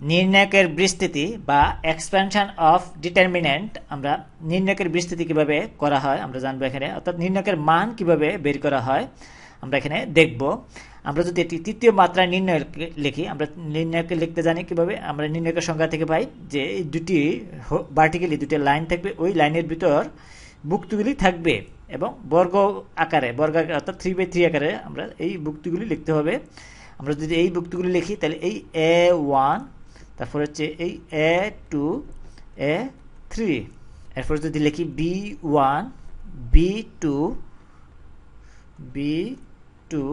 নির্ণায়কের বিস্তৃতি বা expansion of determinant আমরা নির্ণায়কের বিস্তৃতি কীভাবে করা হয় আমরা জানব এখানে। অর্থাৎ নির্ণায়কের মান কীভাবে বের করা হয় আমরা এখানে দেখব। আমরা যদি এটি তৃতীয় মাত্রায় নির্ণয় লিখি আমরা নির্ণয়কে লিখতে জানি কীভাবে? আমরা নির্ণয়কের সংখ্যা থেকে পাই যে এই দুটি ভার্টিক্যালি দুটি লাইন থাকবে, ওই লাইনের ভিতর বুক্তিগুলি থাকবে এবং বর্গ আকারে বর্গ আকারে, অর্থাৎ থ্রি বাই থ্রি আকারে আমরা এই বুক্তিগুলি লিখতে হবে। আমরা যদি এই বুক্তিগুলি লিখি, তাহলে এই এ ওয়ান তারপর হচ্ছে এই এ টু, এ থ্রি। এরপর যদি লিখি B one, B two B two,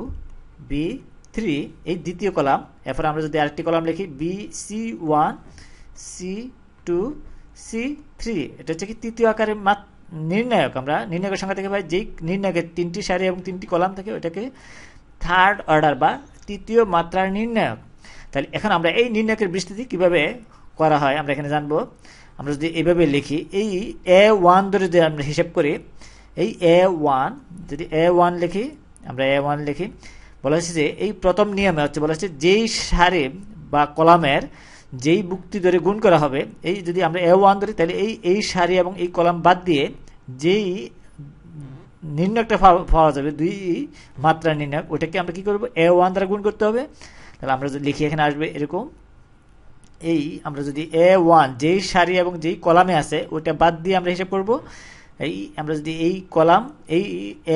B three, এই দ্বিতীয় কলাম। এরপর আমরা যদি আরেকটি কলাম লিখি B C one, C two, C three, এটা হচ্ছে কি তৃতীয় আকারের মাত নির্ণায়ক। আমরা নির্ণায়কের সংখ্যা থেকে পাই যেই নির্ণায়কের তিনটি সারি এবং তিনটি কলাম থাকে, ওইটাকে থার্ড অর্ডার বা তৃতীয় মাত্রার নির্ণায়ক। তাহলে এখন আমরা এই নির্ণায়কের বিস্তৃতি কীভাবে করা হয় আমরা এখানে জানব। আমরা যদি এইভাবে লিখি, এই এ ওয়ান ধরে যদি আমরা হিসেব করি, এই এ ওয়ান যদি এ ওয়ান লিখি, আমরা এ ওয়ান লিখি, বলা হচ্ছে যে এই প্রথম নিয়মে হচ্ছে, বলা হচ্ছে যেই সারে বা কলামের যেই বুক্তি ধরে গুণ করা হবে, এই যদি আমরা এ ওয়ান ধরি, তাহলে এই এই সারি এবং এই কলাম বাদ দিয়ে যেই নির্ণয়টা পাওয়া যাবে, দুই মাত্রা নির্ণয় ওটাকে আমরা কি করব? এ ওয়ান দ্বারা গুণ করতে হবে। তাহলে আমরা যদি লিখি, এখানে আসবে এরকম। এই আমরা যদি এ ওয়ান যেই সারি এবং যেই কলামে আছে, ওইটা বাদ দিয়ে আমরা হিসাব করব। এই আমরা যদি এই কলাম, এই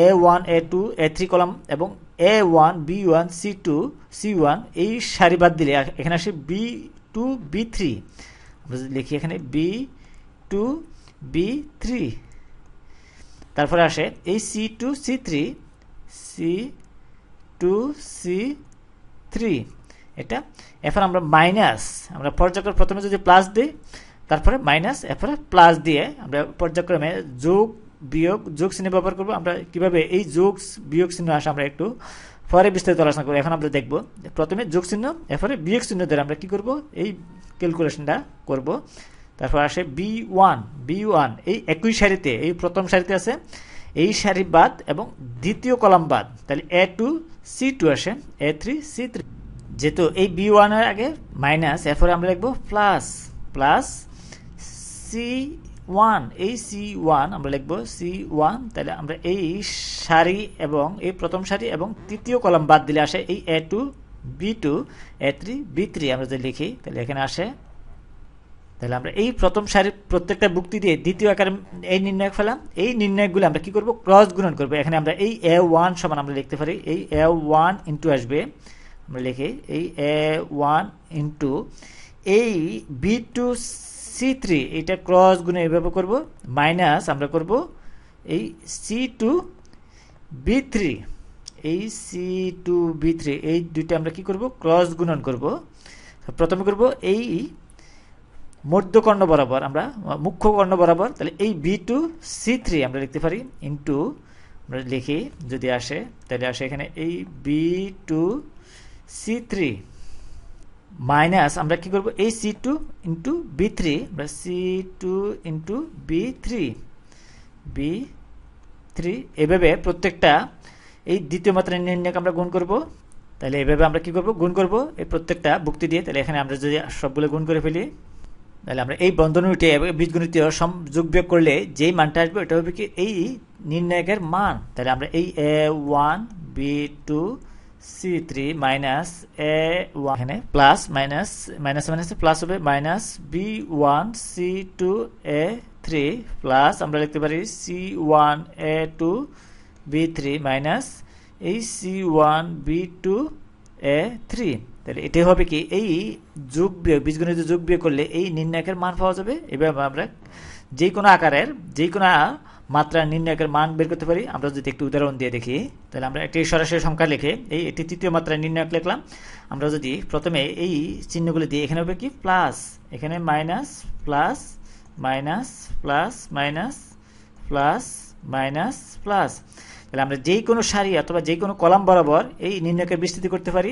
A one A two A three column এবং A one B one C two C one এই সারি বাদ দিলে এখানে আসে বি টু বি থ্রি আমরা যদি লিখি এখানে বি টু বি থ্রি তারপরে আসে এই C two C three C two C three এটা, এরপর আমরা মাইনাস আমরা পর্যায়ক্রমে প্রথমে যদি প্লাস দিই, তারপরে মাইনাস এরপরে প্লাস দিয়ে আমরা পর্যায়ক্রমে যোগ, বিয়োগ, যোগ চিহ্ন ব্যবহার করব। আমরা কীভাবে এই যোগ, বিয়োগ চিহ্ন আসে আমরা একটু পরে বিস্তারিত আলোচনা করব। এখন আমরা দেখব প্রথমে যোগ চিহ্ন, এরপরে বিয়োগ চিহ্ন দ্বারা আমরা কী করব? এই ক্যালকুলেশনটা করব। তারপর আসে বি ওয়ান বি ওয়ান এই একই সারিতে, এই প্রথম সারিতে আছে, এই সারি বাদ এবং দ্বিতীয় কলাম বাদ। তাহলে এ টু সি টু আসে এ থ্রি সি থ্রি যেহেতু এই বি ওয়ানের আগে মাইনাস এরপরে আমরা লিখব প্লাস প্লাস সি ওয়ান এই সি ওয়ান আমরা লিখব সি ওয়ান তাহলে আমরা এই সারি এবং এই প্রথম সারি এবং তৃতীয় কলাম বাদ দিলে আসে এই A two B two A three B three আমরা যদি লিখি, তাহলে এখানে আসে, তাহলে আমরা এই প্রথম সারির প্রত্যেকটা বুক্তি দিয়ে দ্বিতীয় আকারে এই নির্ণয় ফেলাম এই নির্ণয়গুলো আমরা কি করব? ক্রস গুণন করব। এখানে আমরা এই এ ওয়ান সমান আমরা লিখতে পারি, এই এ ওয়ান ইন্টু আসবে আমরা লিখি, এই এ ওয়ান ইন্টু এই বি টু সি থ্রি এটা ক্রস গুণে এভাবে করব মাইনাস আমরা করব এই সি টু বি থ্রি এই সি টু বি থ্রি এই দুইটা আমরা কি করব ক্রস গুণন করব। প্রথমে করব এই মধ্যকর্ণ বরাবর, আমরা মুখ্য কর্ণ বরাবর, তাহলে এই বি টু সি থ্রি আমরা লিখতে পারি ইন্টু আমরা লিখি, যদি আসে, তাহলে আসে এখানে এই B two C three minus আমরা কি করব? এই C two into B three আমরা C two into B three B three এভাবে প্রত্যেকটা, এই দ্বিতীয় মাত্রার নির্ণয়কে আমরা গুণ করব। তাহলে এভাবে আমরা কি করব? গুণ করব এই প্রত্যেকটা ভুক্তি দিয়ে। তাহলে এখানে আমরা যদি সবগুলো গুণ করে ফেলি, তাহলে আমরা এই বন্ধনীটি বীজগণিতীয় যোগ বিয়োগ করলে যেই মানটা আসবে, ওটা হবে কি এই নির্ণায়কের মান। তাহলে আমরা এই A one B two C three minus A one plus minus minus minus plus হবে minus B one C two A three plus আমরা লিখতে পারি C one A two B three minus এই C one B two A three তাহলে এটাই হবে কি, এই যোগ বিয়োগ, বীজগণিত যোগ বিয়োগ করলে এই নির্ণায়কের মান পাওয়া যাবে। এভাবে আমরা যে কোনো আকারের যে কোনো মাত্রা নির্ণায়কের মান বের করতে পারি। আমরা যদি একটু উদাহরণ দিয়ে দেখি, তাহলে আমরা একটি সরাসরি সংখ্যা লিখে এই একটি তৃতীয় মাত্রা নির্ণায়ক লিখলাম। আমরা যদি প্রথমে এই চিহ্নগুলি দিয়ে, এখানে হবে কি? প্লাস, এখানে minus, plus minus plus minus plus minus, plus. তাহলে আমরা যেই কোনো সারি অথবা যে কোনো কলাম বরাবর এই নির্ণয়কের বিস্তৃতি করতে পারি।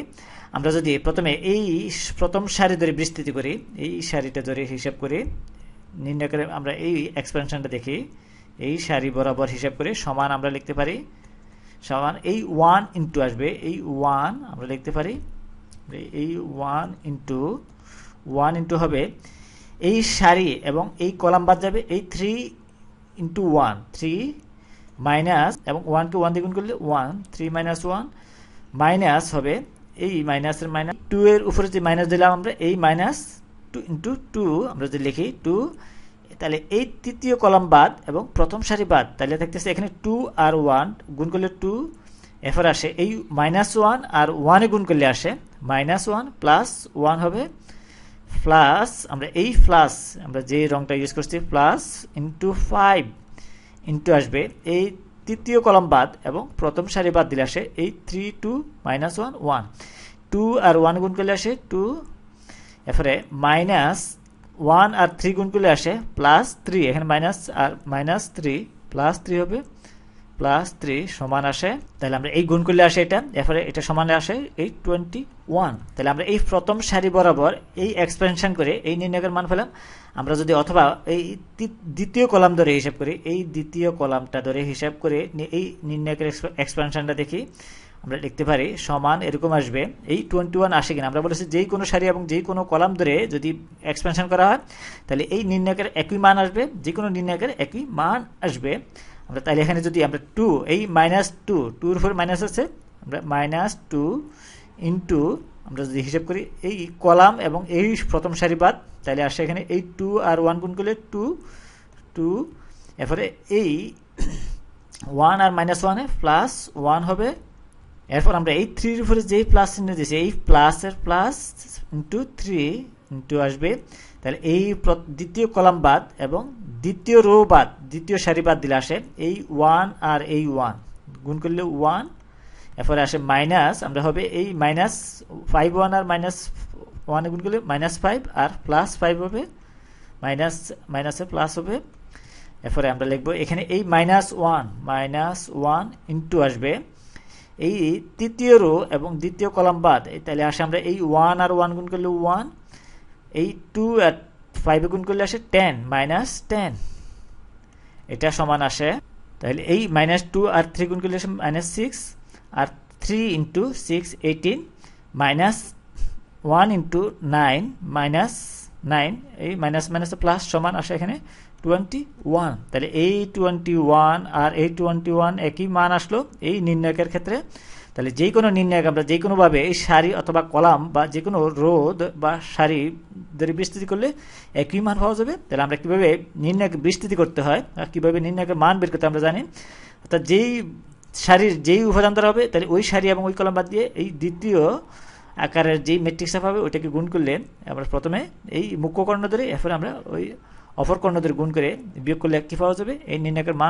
আমরা যদি প্রথমে এই প্রথম সারি ধরে বিস্তৃতি করি, এই সারিটা ধরে হিসাব করি নির্ণয়কের আমরা এই এক্সপেনশনটা দেখি। এই সারি বরাবর হিসাব করে সমান আমরা লিখতে পারি, সমান এই ওয়ান ইন্টু আসবে, এই ওয়ান আমরা লিখতে পারি, এই ওয়ান ইন্টু ওয়ান ইন্টু হবে, এই সারি এবং এই কলাম বাদ যাবে, এই three into one three minus এবং ওয়ানকে ওয়ান দিয়ে গুণ করলে one three minus one minus হবে, এই মাইনাসের মাইনাস টু এর উপরে যে মাইনাস দিলাম আমরা, এই মাইনাস টু ইন্টু টু আমরা যদি লিখি টু তাহলে এই তৃতীয় কলাম বাদ এবং প্রথম সারি বাদ, তাহলে দেখতেছে এখানে টু আর ওয়ান গুণ করলে টু এরপর আসে এই মাইনাস ওয়ান আর ওয়ানে গুণ করলে আসে মাইনাস ওয়ান প্লাস ওয়ান হবে প্লাস আমরা এই প্লাস আমরা যে রংটা ইউজ করছি প্লাস ইন্টু ফাইভ ইন্টু আসবে। এই তৃতীয় কলম বাদ এবং প্রথম সারি বাদ দিলে আসে এই three two minus one one two আর ওয়ান গুণ করলে আসে টু এরপরে মাইনাস ওয়ান আর থ্রি গুণ করলে আসে প্লাস থ্রি। এখানে মাইনাস আর মাইনাস থ্রি, প্লাস থ্রি হবে, প্লাস থ্রি সমান আসে। তাহলে আমরা এই গুণ করলে আসে এটা, এরপরে এটা সমান আসে এই টোয়েন্টি ওয়ান। তাহলে আমরা এই প্রথম সারি বরাবর এই এক্সপেনশন করে এই নির্ণয়কের মান পেলাম। আমরা যদি অথবা এই দ্বিতীয় কলাম ধরে হিসাব করি, এই দ্বিতীয় কলামটা ধরে হিসাব করে এই নির্ণয়কের এক্সপেনশনটা দেখি। আমরা লিখতে পারি, সমান এরকম আসবে। এই টোয়েন্টি ওয়ান আসে কিনা? আমরা বলেছি যেই কোনো সারি এবং যেই কোনো কলাম ধরে যদি এক্সপেনশন করা হয়, তাহলে এই নির্ণয়কের একই মান আসবে যে কোনো নির্ণয়কের একই মান আসবে। আমরা তাহলে এখানে যদি আমরা টু এই মাইনাস টু টুর উপর মাইনাস আছে, আমরা মাইনাস টু ইন্টু আমরা যদি হিসাব করি এই কলাম এবং এই প্রথম সারি বাদ, তাহলে আসে এখানে এই টু আর ওয়ান গুণ করলে টু টু এরপরে এই ওয়ান আর মাইনাস ওয়ানে প্লাস ওয়ান হবে এরপর আমরা এই থ্রির উপরে যেই প্লাস চিহ্ন দিয়েছি, এই প্লাসের প্লাস ইন্টু থ্রি ইন্টু আসবে। তাহলে এই দ্বিতীয় কলাম বাদ এবং দ্বিতীয় রো বাদ, দ্বিতীয় সারি বাদ দিলে আসে এই ওয়ান আর এই ওয়ান গুণ করলে ওয়ান এরপরে আসে মাইনাস আমরা হবে এই মাইনাস ফাইভ ওয়ান আর মাইনাস ওয়ানে গুণ করলে মাইনাস ফাইভ আর প্লাস ফাইভ হবে মাইনাস মাইনাসে প্লাস হবে। এরপরে আমরা লিখব এখানে এই minus one minus one into আসবে। এই তৃতীয় রো এবং দ্বিতীয় কলাম বাদ। তাহলে আসে আমরা এই ওয়ান আর ওয়ান গুণ করলে ওয়ান এই টু আর ফাইভে গুণ করলে আসে টেন মাইনাস টেন এটা সমান আসে। তাহলে এই মাইনাস টু আর থ্রি গুণ করলে আসে মাইনাস সিক্স আর three into six eighteen minus one into nine minus nine এই মাইনাস মাইনাস প্লাস সমান আসে এখানে। টোয়েন্টি ওয়ান তাহলে এই টোয়েন্টি ওয়ান আর এই টোয়েন্টি ওয়ান একই মান আসলো এই নির্ণয়কের ক্ষেত্রে। তাহলে যে কোনো নির্ণায়ক আমরা যে কোনোভাবে এই সারি অথবা কলাম বা যে কোনো রোদ বা সারি ধরে বিস্তৃতি করলে একই মান পাওয়া যাবে। তাহলে আমরা কীভাবে নির্ণায়ক বিস্তৃতি করতে হয় কীভাবে নির্ণায়কের মান বের করতে আমরা জানি। অর্থাৎ যেই সারির যেই উপাদান দ্বারা হবে, তাহলে ওই সারি এবং ওই কলাম বাদ দিয়ে এই দ্বিতীয় আকারের যেই ম্যাট্রিক্সটা পাবে, ওইটাকে গুণ করলে আমরা প্রথমে এই মুখ্য কর্ণ ধরে, এরপরে আমরা ওই অপর কর্ণদের গুণ করে বিয়োগ করলে কি পাওয়া যাবে। এই নির্ণায়কের মান